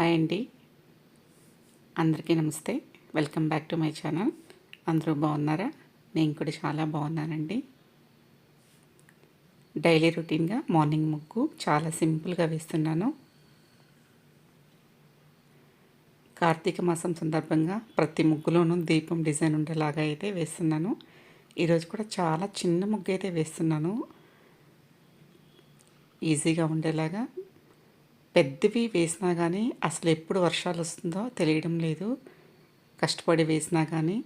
Hi అండి. అందరికీ నమస్తే. Welcome back to my channel. అందరూ బాగున్నారా? నేను కూడా చాలా బాగున్నానండి. డైలీ రొటీన్గా మార్నింగ్ ముగ్గు చాలా సింపుల్గా వేస్తున్నాను. కార్తీక మాసం సందర్భంగా ప్రతి ముగ్గులోనూ దీపం డిజైన్ ఉండేలాగా అయితే వేస్తున్నాను. ఈరోజు కూడా చాలా చిన్న ముగ్గు అయితే వేస్తున్నాను. ఈజీగా ఉండేలాగా పెద్దవి వేసినా కానీ అసలు ఎప్పుడు వర్షాలు వస్తుందో తెలియడం లేదు. కష్టపడి వేసినా కానీ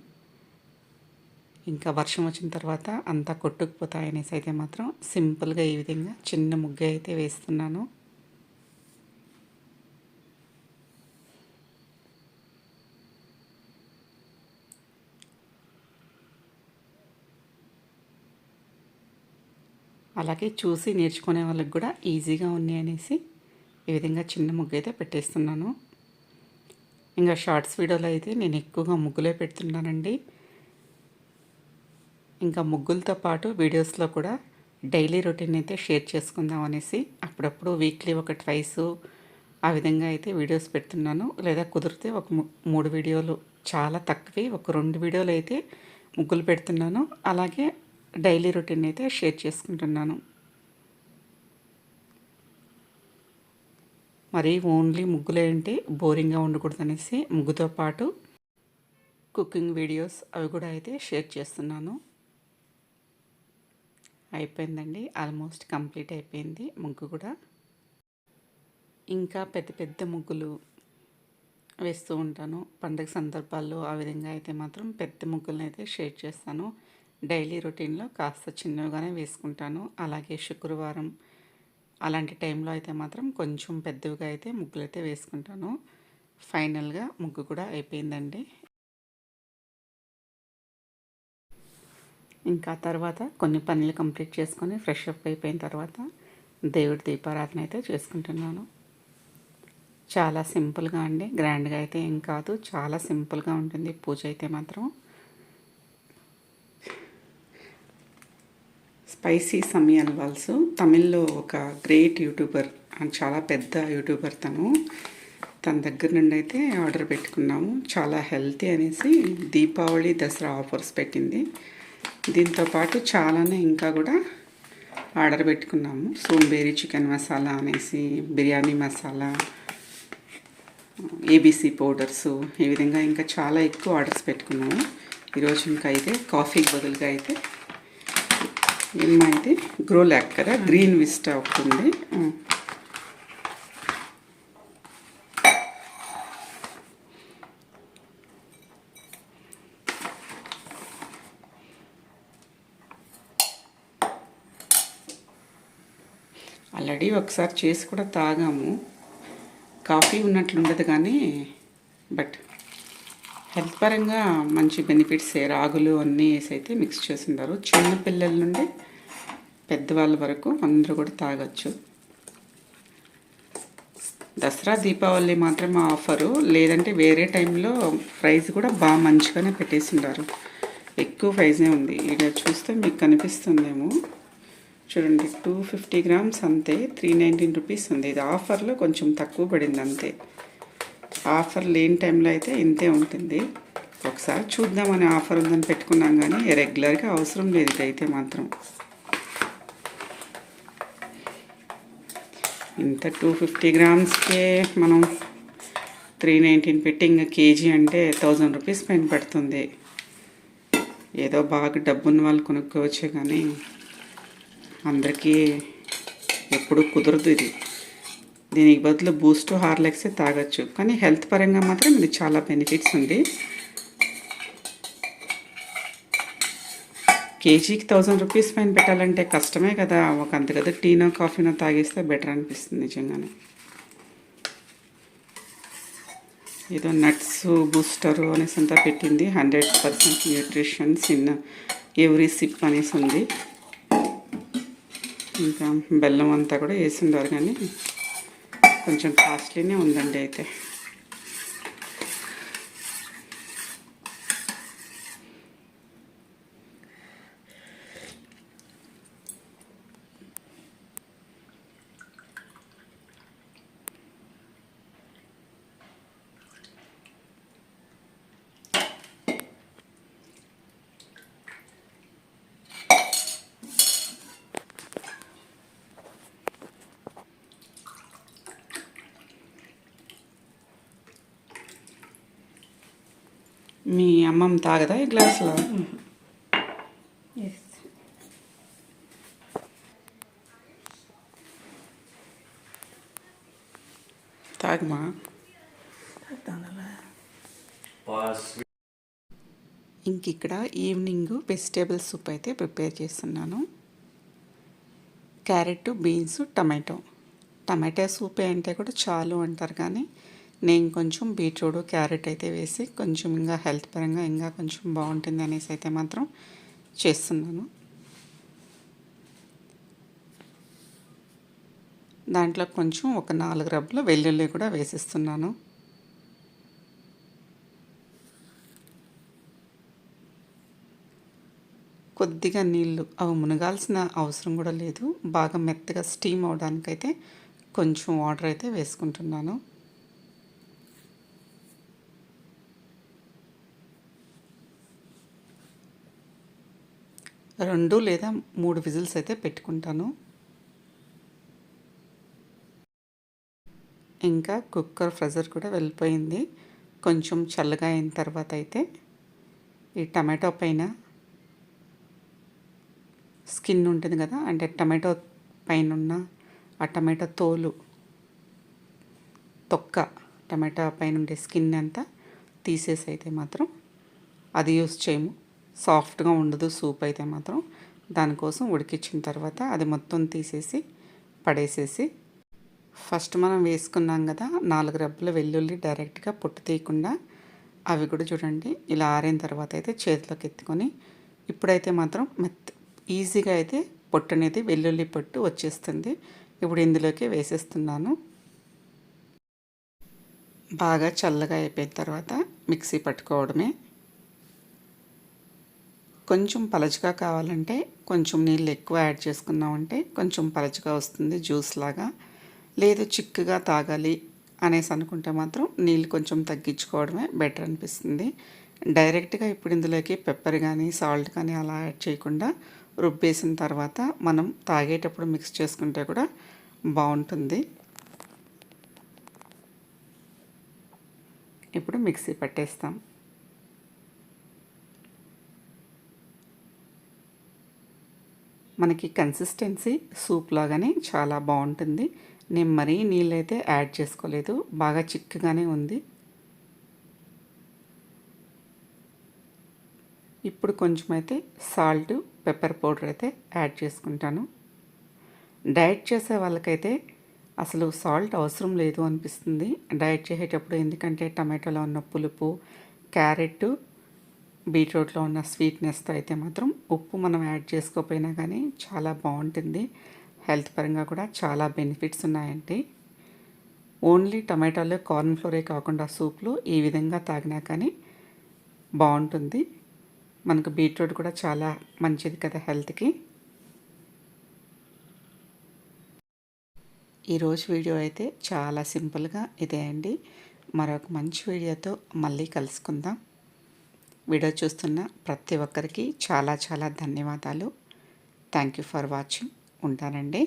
ఇంకా వర్షం వచ్చిన తర్వాత అంతా కొట్టుకుపోతాయనేసి అయితే మాత్రం సింపుల్గా ఈ విధంగా చిన్న ముగ్గు అయితే వేస్తున్నాను. అలాగే చూసి నేర్చుకునే వాళ్ళకి కూడా ఈజీగా ఉన్నాయి అనేసి ఈ విధంగా చిన్న ముగ్గు అయితే పెట్టేస్తున్నాను. ఇంకా షార్ట్స్ వీడియోలో అయితే నేను ఎక్కువగా ముగ్గులే పెడుతున్నానండి. ఇంకా ముగ్గులతో పాటు వీడియోస్లో కూడా డైలీ రొటీన్ అయితే షేర్ చేసుకుందాం అనేసి అప్పుడప్పుడు వీక్లీ ఒక ట్వైస్ ఆ విధంగా అయితే వీడియోస్ పెడుతున్నాను. లేదా కుదిరితే ఒక మూడు వీడియోలు చాలా తక్కువే ఒక రెండు వీడియోలు అయితే ముగ్గులు పెడుతున్నాను. అలాగే డైలీ రొటీన్ అయితే షేర్ చేసుకుంటున్నాను. మరి ఓన్లీ ముగ్గులే ఏంటి బోరింగ్గా ఉండకూడదు అనేసి ముగ్గుతో పాటు కుకింగ్ వీడియోస్ అవి కూడా అయితే షేర్ చేస్తున్నాను. అయిపోయిందండి. ఆల్మోస్ట్ కంప్లీట్ అయిపోయింది ముగ్గు కూడా. ఇంకా పెద్ద పెద్ద ముగ్గులు వేస్తూ ఉంటాను. పండుగ సందర్భాల్లో ఆ విధంగా అయితే మాత్రం పెద్ద ముగ్గులను అయితే షేర్ చేస్తాను. డైలీ రొటీన్లో కాస్త చిన్నగానే వేసుకుంటాను. అలాగే శుక్రవారం అలాంటి టైంలో అయితే మాత్రం కొంచెం పెద్దవిగా అయితే ముగ్గులు అయితే వేసుకుంటాను. ఫైనల్గా ముగ్గు కూడా అయిపోయిందండి. ఇంకా తర్వాత కొన్ని పనులు కంప్లీట్ చేసుకొని ఫ్రెష్ అప్ అయిపోయిన తర్వాత దేవుడి దీపారాధన అయితే చేసుకుంటున్నాను. చాలా సింపుల్గా అండి. గ్రాండ్గా అయితే ఏం కాదు. చాలా సింపుల్గా ఉంటుంది. పూజ అయితే మాత్రం. స్పైసీ సమయాల్ వాల్సు తమిళ్ళో ఒక గ్రేట్ యూట్యూబర్ చాలా పెద్ద యూట్యూబర్ తను. తన దగ్గర నుండి అయితే ఆర్డర్ పెట్టుకున్నాము. చాలా హెల్తీ అనేసి దీపావళి దసరా ఆఫర్స్ పెట్టింది. దీంతో పాటు చాలానే ఇంకా కూడా ఆర్డర్ పెట్టుకున్నాము. సోంబేరి చికెన్ మసాలా అనేసి బిర్యానీ మసాలా ఏబీసీ పౌడర్స్ ఈ విధంగా ఇంకా చాలా ఎక్కువ ఆర్డర్స్ పెట్టుకున్నాము. ఈరోజు ఇంకా అయితే కాఫీకి బదులుగా అయితే ఏమో అయితే గ్రో ల్యాక్ కదా గ్రీన్ విస్టా ఒకటి ఉంది. ఆల్రెడీ ఒకసారి చేసి కూడా తాగాము. కాఫీ ఉన్నట్లు ఉండదు కానీ బట్ హెల్త్ పరంగా మంచి బెనిఫిట్స్ రాగులు అన్నీ వేసి అయితే మిక్స్ చేసిండారు. చిన్న పిల్లల నుండి పెద్దవాళ్ళ వరకు అందరూ కూడా తాగొచ్చు. దసరా దీపావళి మాత్రం ఆఫరు. లేదంటే వేరే టైంలో ప్రైస్ కూడా బాగా మంచిగానే పెట్టేసిండారు. ఎక్కువ ప్రైజే ఉంది. ఇక చూస్తే మీకు కనిపిస్తుందేమో. చూడండి టూ ఫిఫ్టీ గ్రామ్స్ అంతే త్రీ నైన్టీన్ రూపీస్ ఉంది. ఇది ఆఫర్లో కొంచెం తక్కువ పడింది అంతే. ఆఫర్ లేని టైంలో అయితే ఇంతే ఉంటుంది. ఒకసారి చూద్దామని ఆఫర్ ఉందని పెట్టుకున్నాం కానీ రెగ్యులర్గా అవసరం లేదు ఇదైతే మాత్రం. ఇంత టూ ఫిఫ్టీ గ్రామ్స్కే మనం త్రీ నైన్టీన్ పెట్టి ఇంకా కేజీ అంటే థౌజండ్ రూపీస్ పైన పడుతుంది. ఏదో బాగా డబ్బున్న వాళ్ళు కొనుక్కోవచ్చు కానీ అందరికీ ఎప్పుడు కుదరదు ఇది. దీనికి బదులు బూస్ట్ హార్లెక్సే తాగొచ్చు. కానీ హెల్త్ పరంగా మాత్రం ఇది చాలా బెనిఫిట్స్ ఉంది. కేజీకి థౌజండ్ రూపీస్ పైన పెట్టాలంటే కష్టమే కదా. ఒక అంత కదా టీనో కాఫీనో తాగేస్తే బెటర్ అనిపిస్తుంది నిజంగానే. ఏదో నట్స్ బూస్టరు అనేసి అంతా పెట్టింది. Hundred percent nutritions in every sip అనేసి ఉంది. ఇంకా బెల్లం అంతా కూడా వేసిండారు కానీ. కొంచెం కాస్ట్లీనే ఉందండి అయితే. మీ అమ్మమ్మ తాగదా ఈ గ్లాసులో? తాగమా ఇంక ఇక్కడ ఈవినింగ్ వెజిటేబుల్ సూప్ అయితే ప్రిపేర్ చేస్తున్నాను. Carrot beans tomato. Tomato soup అంటే కూడా చాలు అంటారు కానీ నేను కొంచెం బీట్రూట్ క్యారెట్ అయితే వేసి కొంచెం ఇంకా హెల్త్ పరంగా ఇంకా కొంచెం బాగుంటుంది అనేసి అయితే మాత్రం చేస్తున్నాను. దాంట్లో కొంచెం ఒక నాలుగు రబ్బులు వెల్లుల్లి కూడా వేసిస్తున్నాను. కొద్దిగా నీళ్ళు అవి మునగాల్సిన అవసరం కూడా లేదు. బాగా మెత్తగా స్టీమ్ అవడానికైతే కొంచెం వాటర్ అయితే వేసుకుంటున్నాను. రెండు లేదా మూడు విజిల్స్ అయితే పెట్టుకుంటాను. ఇంకా కుక్కర్ ప్రెజర్ కూడా వెళ్ళిపోయింది. కొంచెం చల్లగా అయిన తర్వాత అయితే ఈ టమాటో పైన స్కిన్ ఉంటుంది కదా అంటే టమాటో పైన ఉన్న ఆ టమాటో తోలు తొక్క టమాటా పైన ఉండే స్కిన్ అంతా తీసేసి అయితే మాత్రం అది యూస్ చేయము. సాఫ్ట్గా ఉండదు సూప్ అయితే మాత్రం. దానికోసం ఉడికించిన తర్వాత అది మొత్తం తీసేసి పడేసేసి ఫస్ట్ మనం వేసుకున్నాం కదా నాలుగు రెబ్బల వెల్లుల్లి డైరెక్ట్గా పొట్టు తీయకుండా అవి కూడా చూడండి ఇలా ఆరిన తర్వాత అయితే చేతిలోకి ఎత్తుకొని ఇప్పుడైతే మాత్రం మెత్త ఈజీగా అయితే పొట్టు అనేది వెల్లుల్లి పొట్టు వచ్చేస్తుంది. ఇప్పుడు ఇందులోకి వేసేస్తున్నాను. బాగా చల్లగా అయిపోయిన తర్వాత మిక్సీ పట్టుకోవడమే. కొంచెం పలచగా కావాలంటే కొంచెం నీళ్ళు ఎక్కువ యాడ్ చేసుకున్నామంటే కొంచెం పలచగా వస్తుంది జ్యూస్ లాగా. లేదు చిక్కుగా తాగాలి అనేసి అనుకుంటే మాత్రం నీళ్ళు కొంచెం తగ్గించుకోవడమే బెటర్ అనిపిస్తుంది. డైరెక్ట్గా ఇప్పుడు ఇందులోకి పెప్పర్ కానీ సాల్ట్ కానీ అలా యాడ్ చేయకుండా రుబ్బేసిన తర్వాత మనం తాగేటప్పుడు మిక్స్ చేసుకుంటే కూడా బాగుంటుంది. ఇప్పుడు మిక్సీ పట్టేస్తాం. మనకి కన్సిస్టెన్సీ సూప్ లాగానే చాలా బాగుంటుంది. నేను మరీ నీళ్ళైతే యాడ్ చేసుకోలేదు. బాగా చిక్కగానే ఉంది. ఇప్పుడు కొంచెం అయితే సాల్ట్ పెప్పర్ పౌడర్ అయితే యాడ్ చేసుకుంటాను. డైట్ చేసే వాళ్ళకైతే అసలు సాల్ట్ అవసరం లేదు అనిపిస్తుంది. డైట్ చేసేటప్పుడు ఎందుకంటే టమాటోలో ఉన్న పులుపు క్యారెట్ బీట్రూట్లో ఉన్న స్వీట్నెస్తో అయితే మాత్రం ఉప్పు మనం యాడ్ చేసుకోకపోయినా కానీ చాలా బాగుంటుంది. హెల్త్ పరంగా కూడా చాలా బెనిఫిట్స్ ఉన్నాయండి. ఓన్లీ టమాటాలో కార్న్ ఫ్లోరే కాకుండా సూప్లో ఈ విధంగా తాగినా కానీ బాగుంటుంది. మనకు బీట్రూట్ కూడా చాలా మంచిది కదా హెల్త్కి. ఈరోజు వీడియో అయితే చాలా సింపుల్గా ఇదే అండి. మరొక మంచి వీడియోతో మళ్ళీ కలుసుకుందాం. వీడియో చూస్తున్న ప్రతి ఒక్కరికి చాలా చాలా ధన్యవాదాలు. థ్యాంక్ యూ ఫర్ వాచింగ్ ఉంటానండి.